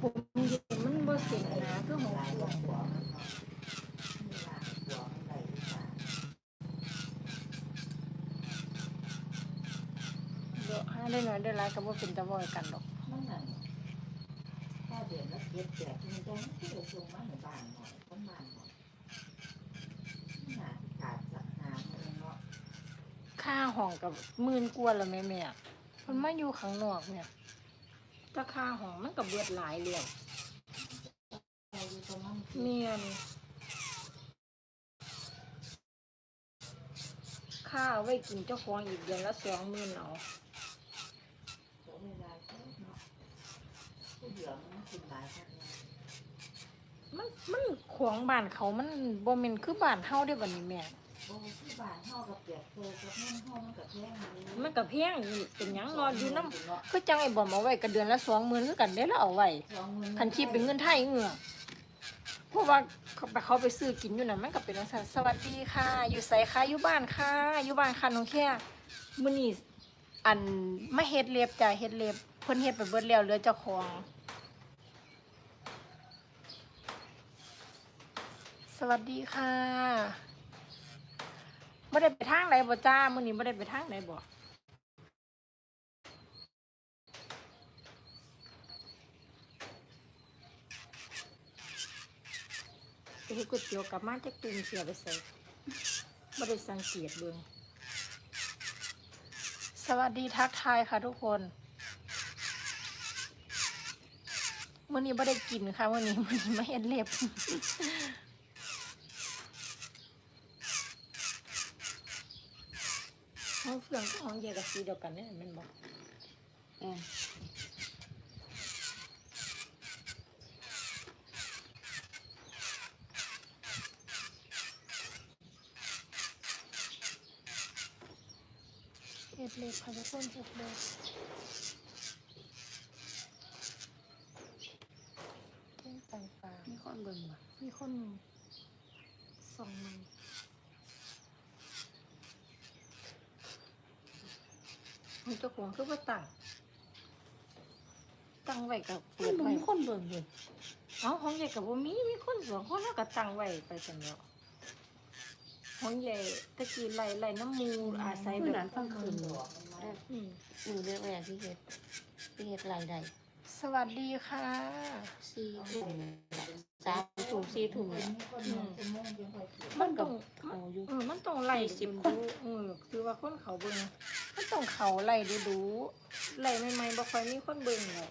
ผมเย็นมันบ่เสียนะคือของหลายพวกกว่าหัวมันเนาะมีหลายหัวมันได้ดีกว่าเดี๋ยวหาได้หน่อยได้หลายก็บ่เป็นตะบ่อยกันดอกมันนั่นถ้าเดือนละเจ็ดแปดมันจะไม่ได้ส่งมาในบ้านหน่อยประมาณหน่อยหาที่ขาดสักหาเองเนาะค่าห้องกับหมื่นกว่าแล้วแม่แม่มันมาอยู่ข้างนอกเนี่ย ก็ค่าห้องมันก็เบิดหลายแล้วใครอยู่ตรงนั้นเมียนค่าไว้กินเจ้าของอีกเดือนละสองหมื่นเอาเวลาเท่าเนาะมันมันของบ้านเขามันบ่ม่นคือบ้านเฮาเด้อบัดนี้แม่ โอ้ที่บ้านเฮากับเปียกเคยกับแม่เฮามันกับแพงอยู่มันก็แพงอีกเป็นหยังรออยู่นำเนาะคือจังไอ้บอมเอาไว้ก็เดือนละสองหมื่นคือกันได้แล้วเอาไว้สองหมื่คันคิดเป็นเงินไทยเหงือเพราะว่าเขาไปเขาไปซื้อกินอยู่น่ะมันก็เป็นจังซั่นสวัสดีค่ะ อยู่ไสค่ะอยู่บ้านค่ะอยู่บ้านค่ะน้องแค่มื้อนี้อันมาเฮ็ดเล็บจ้ะเฮ็ดเล็บเพิ่นเฮ็ดไปเบิดแล้วเหลือเจ้าของ สวัสดีค่ะ บ่ได้ไปทางไหนบ่จ้ามื้อนี้บ่ได้ไปทางไหนบ่ไปเฮ็ดก๋วยเตี๋ยวกลับมาจากตุงเสียไปใส่บ่ได้สังเกตเบิ่งสวัสดีทักทายค่ะทุกคนมื้อนี้บ่ได้กินค่ะมื้อนี้มื้อนี้มาเฮ็ดเล็บ ห้องเฟืองก็ห้องใหญ่กับสีเดียวกันเนี่ยแมันบอกเออเฮ็ดเล็บค่ะทุกคนเฮ็ดเล็บเต้นต่างมีคนเบิ่งบ่ๆมีคนส่องมัน มันเจ้าของคือว่าตั้งตั้งไว้กับเปิดไว้มีคนเบิ่งอยู่เอาของใหญ่กับว่ามีมีคนสองคนแล้วก็ตั้งไว้ไปจังแล้วของใหญ่ตะกี้ไล่ไล่น้ำมูอาศัยเมื่แบอบนั้นฟังคืนหลบ่วงมันมาอืมหนูเรียกว่าอย่างที่เฮ็ดที่เฮ็ดรายได้สวัสดีค่ะสี่ถุง สามถุงสี่ถุงมีเนี่ยคนหนึ่งชั่วโมงยังค่อยเกี่ยวมันต้องเอาอยู่เออมันต้องไล่สี่สิสิบบคคนนเออคือว่าคนเขาเบิ่งมันต้องเขาไล่ดูดูๆไล่ใหม่ๆบ่ค่อยมีคนเบิ่งหรอก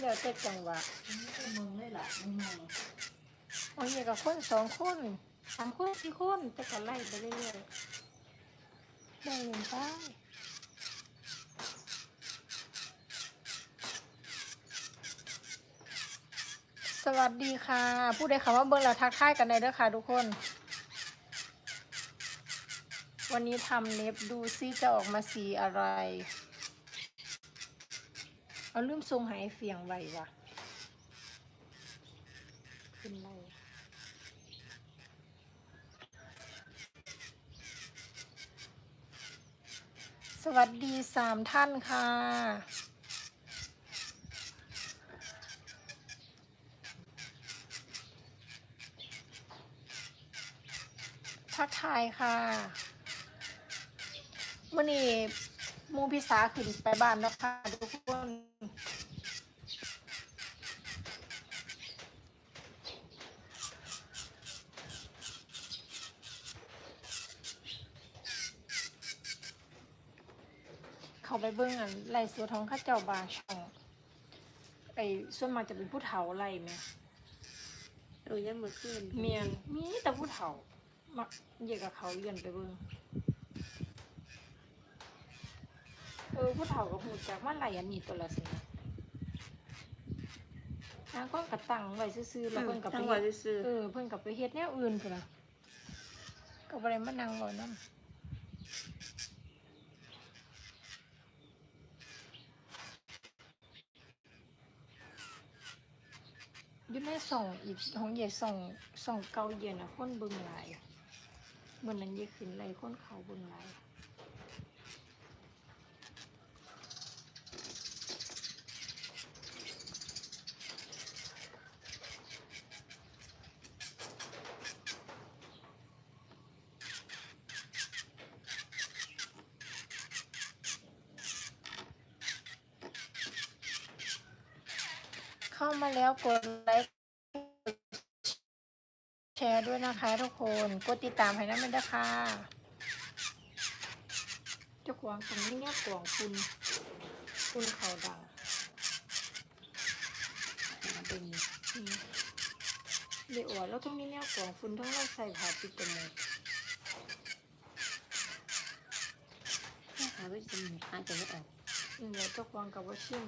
แล้วแต่จังหวะมีคนเมืองเลยล่ะมึงมองโอ้ยกับคนสองคนสามคนสี่คนแต่ก็ไล่ไปเรื่อยๆได้เงินไป สวัสดีค่ะ ผู้ใดคำว่าเบิ่งแล้วทักทายกันได้เด้อค่ะทุกคน วันนี้ทำเล็บดูซิจะออกมาสีอะไร เอาลืมทรงหายเฟียงไว้ว่ะขึ้นไล่สวัสดีสามท่านค่ะ ทักทายค่ะวันนี้หมูพิสาขึ้นไปบ้านแล้วค่ะทุกคนเขาไปเบิ้งอันไล่สัวทองเข้าเจ้าบาช่องไอ้ส่วนมากจะเป็นผู้เฒ่าไล่ไหมเออยังมื้อคืนเมียนมีแต่ผู้เฒ่า มักเหยียกกับเขาเยือนไปเบิ่งเออผู้เฒ่าก็หูจักว่าไหลอันนี้ตัวละสินางก็กระตังไว้ซื่อๆแล้วเพิ่นกับไปทั้งเฮ็วันดซื่อเออเพิ่นกับไปเฮ็ดแนวอื่นพุ่นน่ะก็บ่ได้มานั่งรอนํอยู่ในส่องอีกของใหญ่ส่องส่องเก่าเย็นน่ะคนเบิ่งหลาย บนนั้นยิ่ขึ้นไรค้นเขาบนไรเข้ามาแล้วกดไลค์ ชร์ด้วยนะคะทุกคน กดติดตามให้นะมันด้วยค่ะเจ้าขวางตรงนี้เนี่ยกวางคุณ คุณเขาดังมาเป็นอืมเดี๋ยวแล้วตรงนี้เนี่ยกวางคุณต้องเราใส่ผ้าปิดจมูกแค่หาวิธีหมูหายใจไม่ออกอืมเดี๋ยวเจ้าขวางกับว่าชิม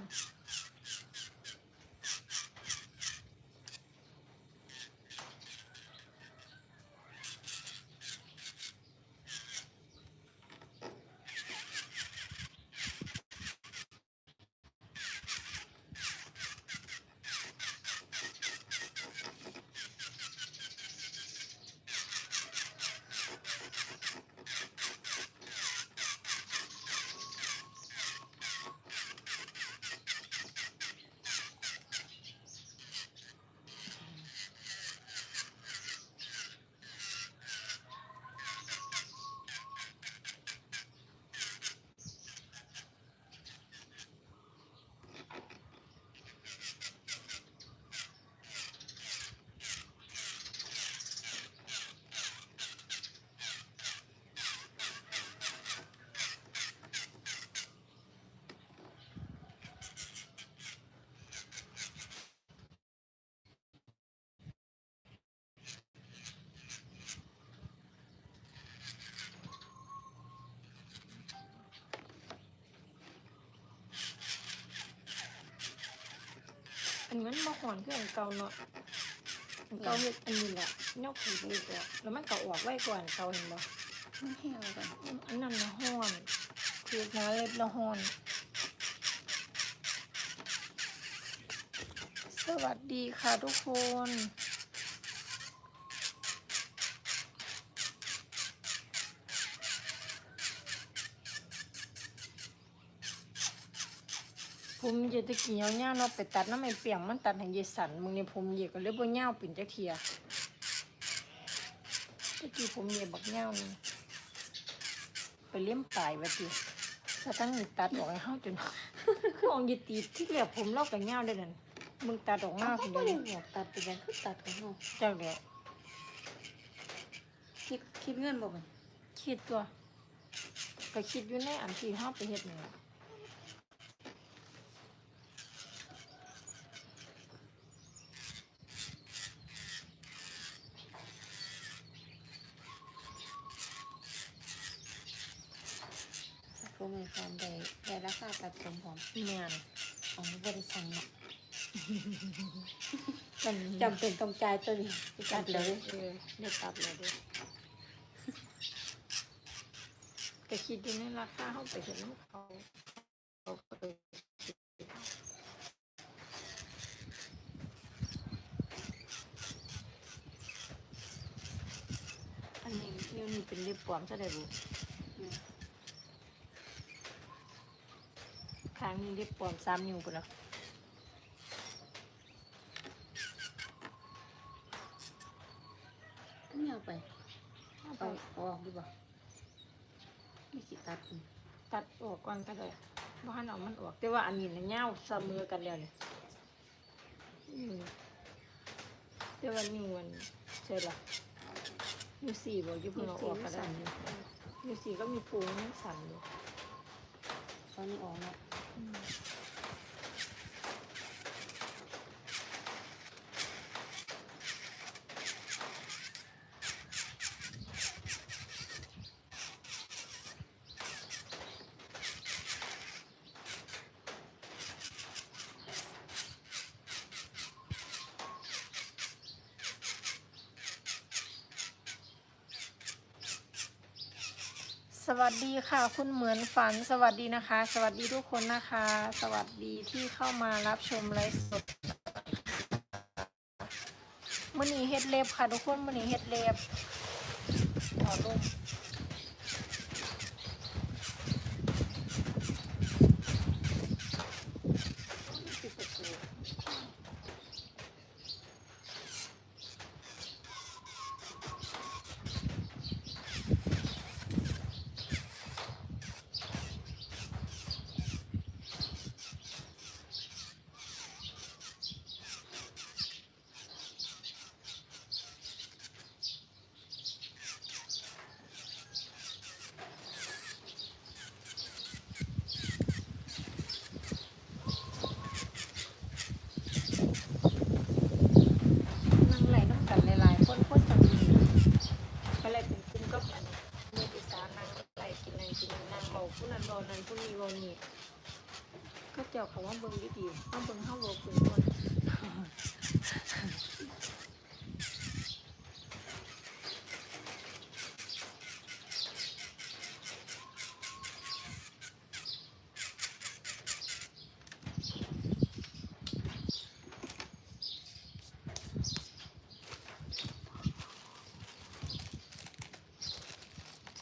อันนี้มันมาหอนคืออันเก่าเนาะอันเก่าเฮ็ดอันนี้แหละเนาะผูดเลยแหละแล้วมันก็ออกไว้กว่าอันเก่าเห็นบ่ไม่แห้วกันอันนั้นละห้อนคือนาเล็บละห้อนสวัสดีค่ะทุกคน ผมเยตะกี้เอาเงาเนาะไปตัดน้ำไม่เปียงมันตัดให้เยสันมึงเนี่ยผมเหยก็เลยบ่เงาปิ่นจักเทียตะกี้ผมเหยบักเงานี่ไปเลี้ยมปลายไว้ติถ้าตั้งนี่ตัดออกให้เฮาจนคืออองยีตีที่เหลือผมเล่ากับเงาได้นั่นมึงตัดออกมาเขาคนก็เดียวไม่อยากตัดเป็นยังคือตัดของเราเจ้าเดียวคิดคิดเงินบ่มันคิดตัวก็คิดอยู่ในอันที่เฮาไปเฮ็ดนี่ล่ะ ผมมีความได้ได้ราคาตัดผมผมแม่นของบริษัทเนาะมันจำเป็นต้องจ่ายตัวนี้ไปตัตัดดเลเลยยเออได้ตัดเลยเด้อก็คิดอยู่ในราคาเฮาไปเห็นน้ำเขาเขาก็เลยคิดอันนี้นิ้วนี่เป็นเล็บปลอมซะได้บ่ ข้างนี้ เรียบปลอมสามนิ้วไปแล้วไม่เอาไปเอาไปออกดีบ่ไม่สิตัดอีกตัดออกก่อนก็ได้บ้านเอามันออก แต่ว่าอันนี้น่ะเงาเสมอกันแล้วเนี่ยอืมแต่ว่านิ้วมันใช่ละนิ้วสี่บอกอยุบเพิ่งเอาออกก็ได้นิ้วสี่ก็มีภูมิมันสั่นอยู่ตอนนี้ออกเนาะ สวัสดีค่ะ คุณเหมือนฝันสวัสดีนะคะ สวัสดีทุกคนนะคะ สวัสดีที่เข้ามารับชมไลฟ์สดมื่อนี้เฮ็ดเล็บค่ะ ทุกคนมื่อนี้เฮ็ดเล็บขอลง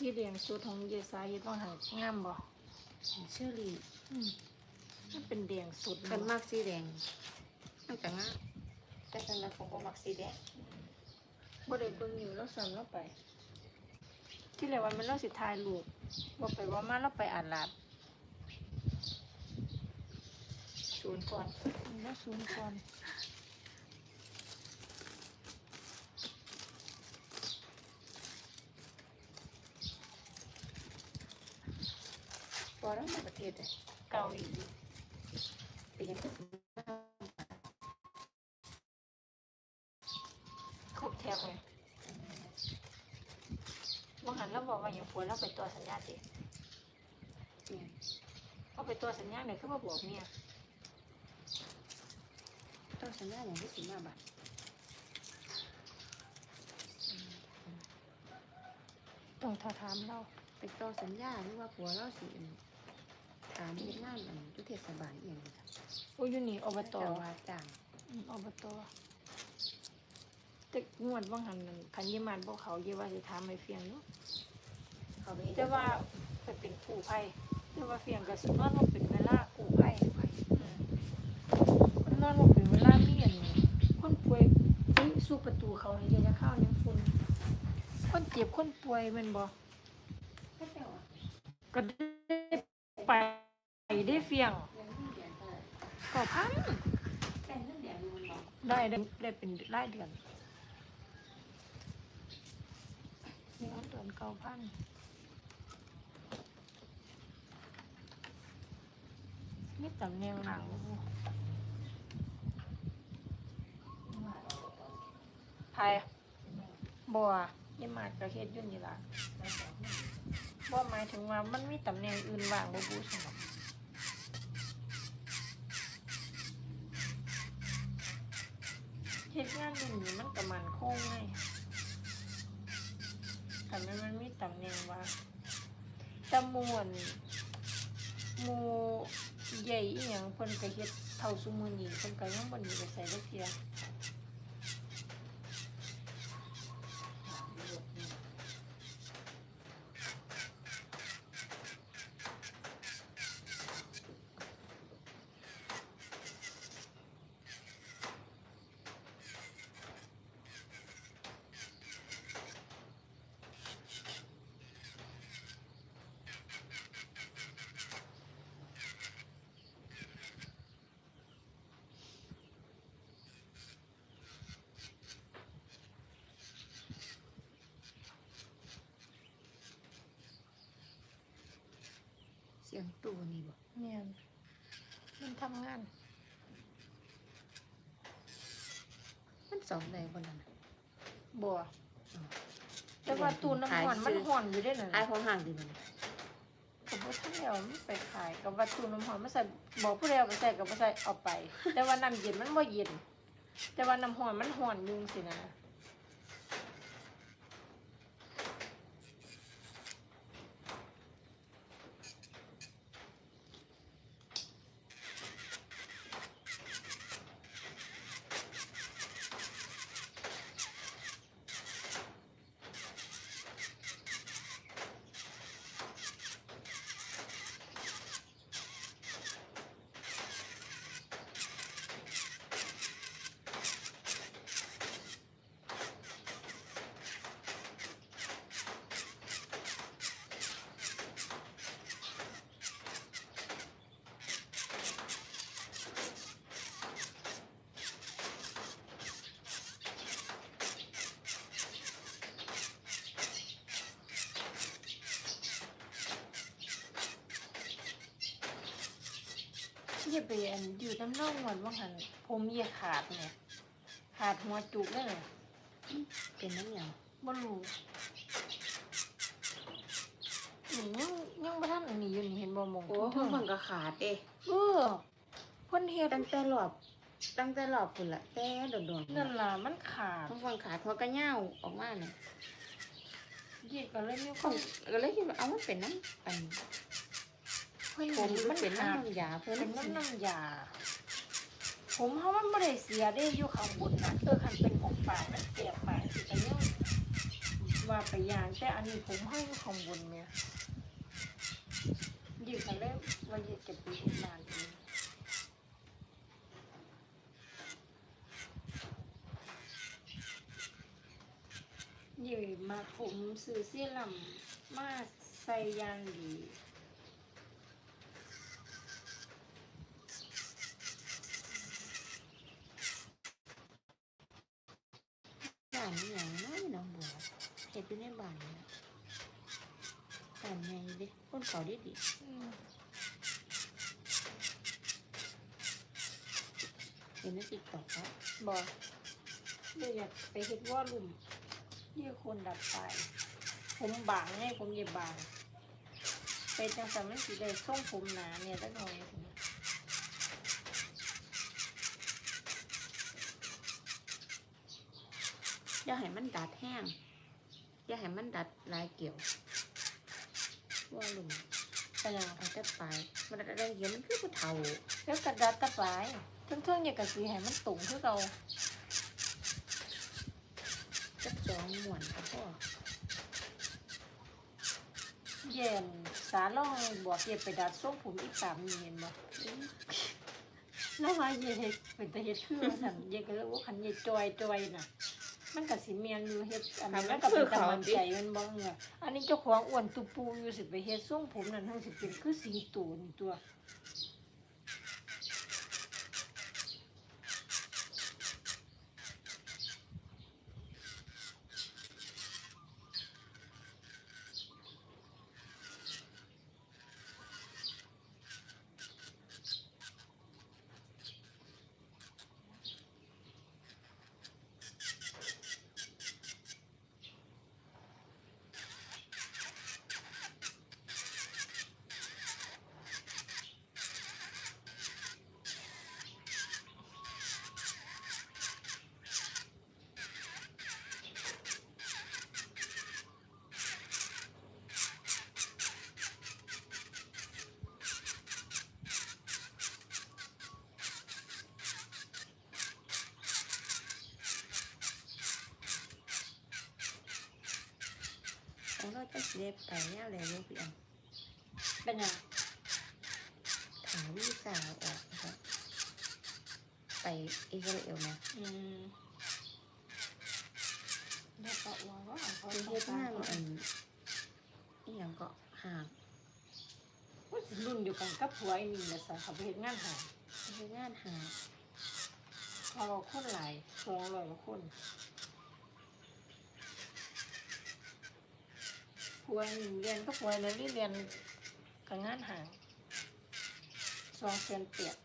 ที่เรียงสุดของเยสายเฮ็ดว่าหางามบ่เชอรี่อืมมันเป็นแดงสุดกันเนาะ มากสีแดงมันก็งามแต่สำหรับผมก็มักสีแดงบ่ได้เบิ่งอยู่แล้วสั่นเราไป ที่แรกว่ามันเราสิถ่ายรูปบ่ไปว่ามาเราไปอ่านลาดศูนย์ก่อน แล้วซูมก่อน พอแล้วในประเทศเลยเก่าอีกเป็นยังไงครบแทบเลยบ่หันเราบอกว่าอย่างผัวเราไปตัวสัญญาสิเนี่ยเอาไปตัวสัญญาเนี่ยคือบ่บอกเมียต้องสัญญาอย่างที่สิมาบาทต้องทาถามเราเป็นต่อสัญญาหรือว่าผัวเราสิ ถามเฮ็ดงานอันอยุเทศบาลอหย่างนี้ค่ะโอ้ยอยู่นี่อบตแต่ว่าจ้างอืมอบตแต่งวดบ่หันนั่นคันยี่มานบ่เขาเยาว่าสิถามให้เฟียงอยู่เขาไปเฮ็ดแต่ว่าไปเป็นกู้ภัยแต่ว่าเฟียงก็สินอนบ่เป็นเวลากู้ภัยอืมมันนอนบ่เป็นเวลามีอันคนป่วยอุ้ยสู้ประตูเขาให้เดี๋ยวจะเข้ายังฝุ่นคนเจ็บคนป่วยแม่นบ่เขาเจ้าอะก็ได้ ไปได้เฟียงเงินเดือนเท่าไหร่ก็พันแต่เงินเดือนอยู่มันบอกได้ได้ได้เป็นรายเดือนเดือนเดือนเก้าพันมีตำแหน่งหนังบ่ไผบัวยี่มาดก็เฮ็ดอยุ่นนี่ล่ะ บ่หมายถึงว่ามันมีตำแหน่งอื่นว่างบ่บูสำหรับเฮ็ดงานอยู่นี่มันก็มันคงไงคันมันมันมีตำแหน่งว่างต่หมู่อั่นหมู่ใหญ่อีหยังเพิ่นก็เฮ็ดเท่าซุมื้อนี้เพิ่นก็ยังบ่หนีไปใส่ได้เพีย ยงตู้นี่บอกเนี่ยมันทำงาน มันสองใดคนละนะบัวแต่ว่าตูนน้ำหอนมันหอนอยู่ได้หน่ไอ้อยของห่างดีมันกับว่าท่านเดียวมันไปขายกับว่าตูนน้ำหอนมันใส่บอกผู้ใดเอาไปใส่กับว่าใส่เอาไป แต่ว่าน้ำเย็นมันบ่เย็น แต่ว่าน้ำหอนมันหอนอยุงสินะ อย่าไปอันอยู่น้ำน่องหวานว่าหันผมเหยียขาดเนี่ย ขาดหัวจุกเลยเนี่ยเป็นน้ำหยังบ่รู้นี่ยังยังบ่ทันอันนี้อยู่นี่เห็นบ่มองโอ้เพิ่งเพิ่งก็ขาดเด้เออพิ่นเฮ็ดตั้งแต่รอบตั้งแต่รอบพุ่นละแต่โดนๆนั่นล่ะมันขาดทั้งฟังขาดหัวกระเหย้าออกมาเนี่ยเย็ดก็เลยมีคก็วามก็เลยคิดว่าเอามันเป็นน้ำอันเพิ่น ผมมัมันนเป็นขาดน้ำยาเพิ่นเป็นน้ำน้ำยา ผมเฮามันบ่ได้เสียได้อยู่ข้างบนนะเออคันเป็นของป่ามันเสียไปสิก็ยังว่าไปอย่างแต่อันนี้ผมเฮาอยู่ข้างบนแม่ยืดกันเลยว่ายืดเก็บไปอีกนานเองยืดมาผมซื้อเสื้อลำมาใส่อยางดี บ้านนี่อย่างน้อยน้องบัวเฮ็ดอยู่ในบ้านนี่ล่ะบ้านใหญ่เด้คนเขาดีดีอืมเห็นในติ๊กต็อกแล้วบอกเดี๋ยวอยากไปเฮ็ดวอลลุ่มเรียกคนดัดไปผมบางไงผมอย่าบางเป็นจังสันมันสีได้ส่งผมหนาเนี่ยตั้งหน่อยสินะอย่าให้มันดัดแห้งอย่าให้มันดัดลายเกี่ยว ว่าลุงแต่ยังเอาแต่ปมันดัดอะไรเยวมันคือผู้เฒ่า แล้วกระดัดตะปทั้งเท่งๆอย่างกับสีให้มันตุ่งคือเราจักจองหมวนกับพ่อเย็นสาล่องบอกเย็บไปดัดส่งผมอีกสามเห็นบ่แล้วว่าเย็เฮ็ดเป็นตะเฮ็ดคือว่าสั่นเย็นก็เลยว่าคันเย็นจอยจอยน่ะ มันก็สิเมียนอยู่เฮ็ดอันนั้นมันก็เป็นตะมันใจมันบ่เงืออันนี้เจ้าของอ้วนตุปูอยู่สิไปเฮ็ดทรงผมนั่นทั้งสิเป็นคือสิงโตนี่ตัว ของเราจะสิได้ไปแนวแล้วลูกพี่อันเป็นหยังถามวิสาออกนะครับไปอิสราเอลนะอืมแล้วก็ว่าว่าเขาไปต้อเฮ็ดงการงานเขาอันอีหยังก็ห่างว่าสิรุ่นเดียวกันกับผัวไอ้นี่แหละสันเขาไปเฮ็ดงานหาไปเฮ็ดงานห่างเขาคนหลายสองร้อยกว่าคน ผัวยเรียนก็ผัวเลยนี่เรียนกับงานหางสองเซนเปียก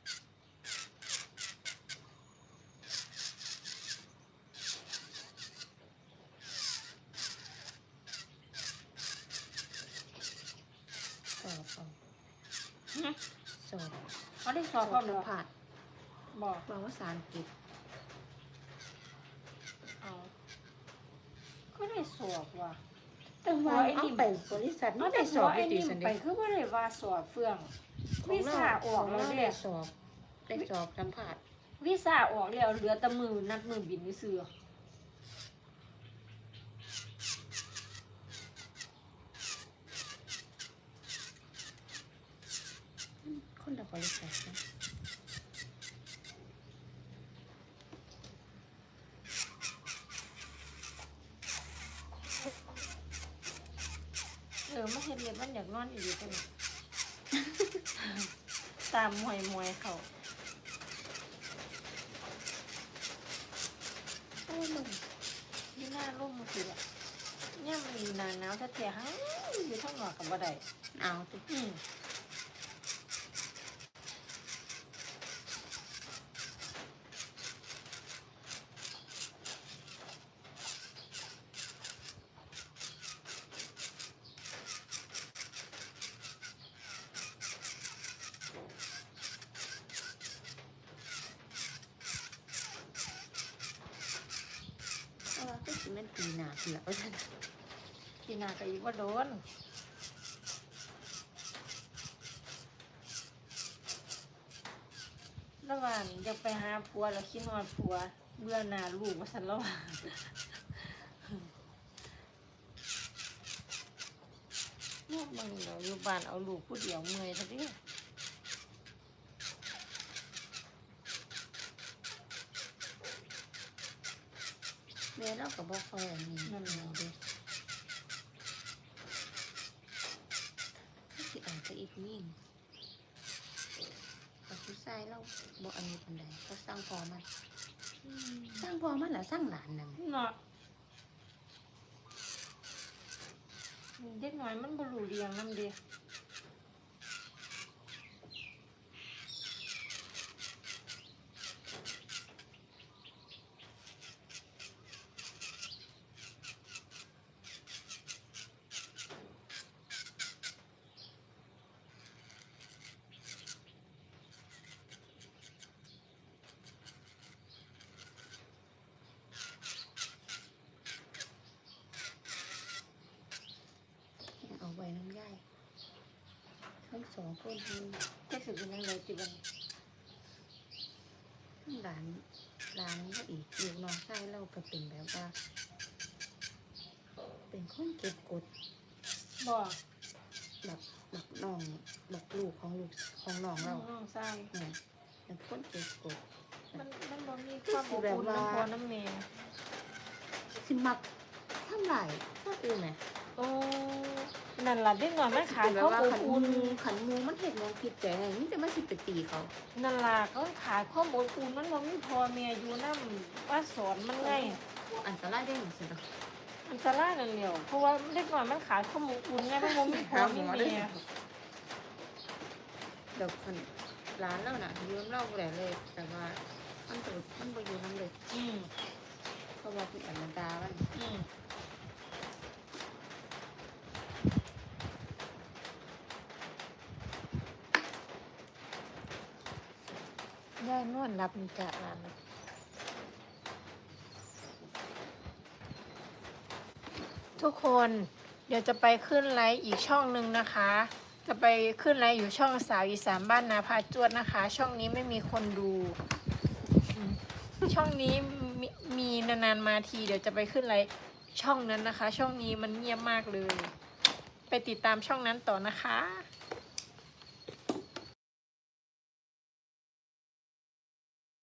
สอบเอาสอบเขาได้สอบบพร้อมสัแล้มวผัสบอกบอกว่าภาษาอังกฤษเอาก็ได้สอบว่ะ แต่ว่าไอ้นี่เอาไปบริษัทมัไม่นได้ได้สสออบบไอ้ไปนี่สันไปเดีคือว่าได้ว่าสอบเฟื่องวีซ่าออกแล้วได้เด้สอบได้สอบสัมผัสวีซ่าออกแล้วเหลือแต่มือนัดมือบินนี่ซื้อคนละบริษัทนะ เอ อมันเห็นเลยมันอยากนอนอีกจังตามมวยมวยเขาโอ้ยมึงที่หน้าร่มมันคือแบบเนี่ยมันมีหนาหนาวถ้าเทียหังอยู่ทั้งหนอกกับบ่ได้เอาติอืม ปีหน้าปีละเอ้ยพี่นาก็อีกว่าโดนระหว่างอยากไปหาผัวแล้วคิดนอนผัวเบื่อหน้าลูกว่าสันแล้วว่าลูกมึงเดี๋ยวอยู่บ้านเอาลูกผู้เดียวเมื่อยซะดิ แม่เราก็บ่ค่อยอันนี้นั่นแหละเด้สิอาจจะอีกนิ่งแต่ผู้ชายเราบ่อันนี้ปานใดก็สร้างพอมันสร้างพอมันแล้วสร้างหลานนั่นเนาะเด็กน้อยมันบรูเรียงน้ำเดี เอาไว้น้ำย่ายทั้งสองคนทั้ง จะถือเป็นยังไงจิบัน ทั้งหลาน หลานก็อีกลูกน้องชายเราก็เป็นแบบว่า เป็นคนเก็บกดบอกแบบแบบน้องแบบลูกของลูกของน้องเราน้องชายเนี่ยเป็นคนเก็บกด มันมันบ่มีความอบอุ่นน้ำพอน้ำเมย์สิมักทำไรก็อื่นไหมโอ้ นั่นล่ะเด็กน้อยมันขายแบบความว่าอบขันอุ่นมูขันมูมันเห็นมองผิดแต่ไงนี่จะมาสิไปตีเขานั่นล่ะเขาขายความอบอุ่นมันบ่มีพอเมียอยู่น้ำว่าสอนมันไงอันตรายได้หนึ่งสินะอันตรายนั่นเดียวเพราะว่าเด็กน้อยมันขายความอบอุ่นไงมันบ่มีพอมีเมียเดี๋ยวคนร้านเราน่ะยืมเราแหละเลย แต่ว่ามันตัวมันไปอยู่น้ำเลยอืมเพราะว่าพี่อันมันดามันอืมย่ายนวด รับมีกะร้านทุกคนเดี๋ยวจะไปขึ้นไลฟ์อีกช่องหนึ่งนะคะ จะไปขึ้นไลฟ์อยู่ช่องสาวอีสานบ้านนาพาจวดนะคะ ช่องนี้ไม่มีคนดู ช่องนี้มีมีนานๆมาที เดี๋ยวจะไปขึ้นไลฟ์ช่องนั้นนะคะ ช่องนี้มันเงียบมากเลย ไปติดตามช่องนั้นต่อนะคะ